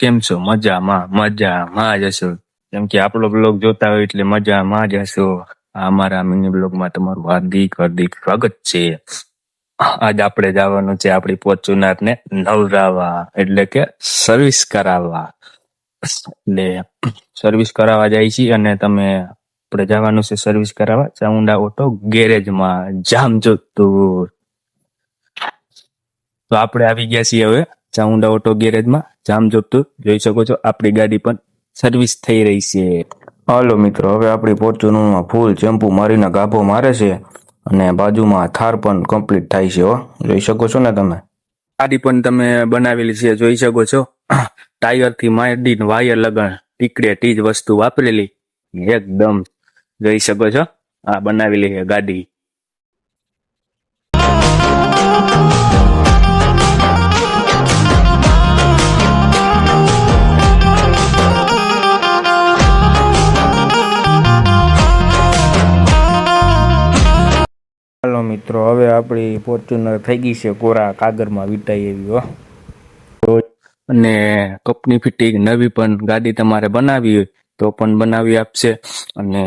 કેમ છો? મજામાં મજામાં. જ હશો કેમ કે આપણો બ્લોગ જોતા હોય એટલે મજામાં જ હશો. અમારા મિની બ્લોગમાં તમારું હાર્દિક હાર્દિક સ્વાગત છે. આજ આપણે જવાનું છે આપણી ફોર્ચ્યુનર ને નવરાવા, એટલે કે સર્વિસ કરાવવા. એટલે સર્વિસ કરાવવા જાય છે અને તમે, આપણે જવાનું છે સર્વિસ કરાવવા ચામુંડા ઓટો ગેરેજમાં. જામ જોતું તો આપણે આવી ગયા છીએ હવે. ચામુંડા ઓટો ગેરેજમાં જામ જોતું જોઈ શકો છો. આપણી ગાડી પણ સર્વિસ થઈ રહી છે. હાલો મિત્રો હવે આપણી ફોર્ચ્યુનરમાં ફૂલ ચેમ્પુ મારીને ગાભો મારે છે અને બાજુમાં થાર પણ કમ્પ્લીટ થાય છે હો. જોઈ શકો છો ને તમે? ગાડી પણ તમે બનાવેલી છે જોઈ શકો છો. ટાયરથી માંડીને વાયર લગણ ટીકડે ટીજ વસ્તુ વાપરેલી. એકદમ જોઈ શકો છો. આ બનાવેલી છે ગાડી. હાલો મિત્રો, હવે આપણી ફોર્ચ્યુનર થઈ ગઈ છે કોરા કાગળમાં વીટાઈ એવી, હો. અને કપની ફિટિંગ નવી પણ ગાડી તમારે બનાવી હોય તો પણ બનાવી આપશે અને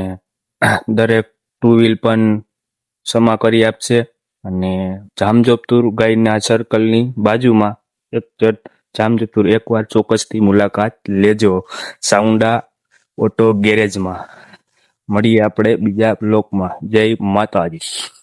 દરેક ટુ વ્હીલ પણ સમા કરી આપશે અને જામજોધપુર ગાયના સર્કલની બાજુમાં એક જામજોધપુર એકવાર ચોક્કસથી મુલાકાત લેજો. સાઉન્ડા ઓટો ગેરેજમાં મળીએ આપણે બીજા બ્લોકમાં જય માતાજી.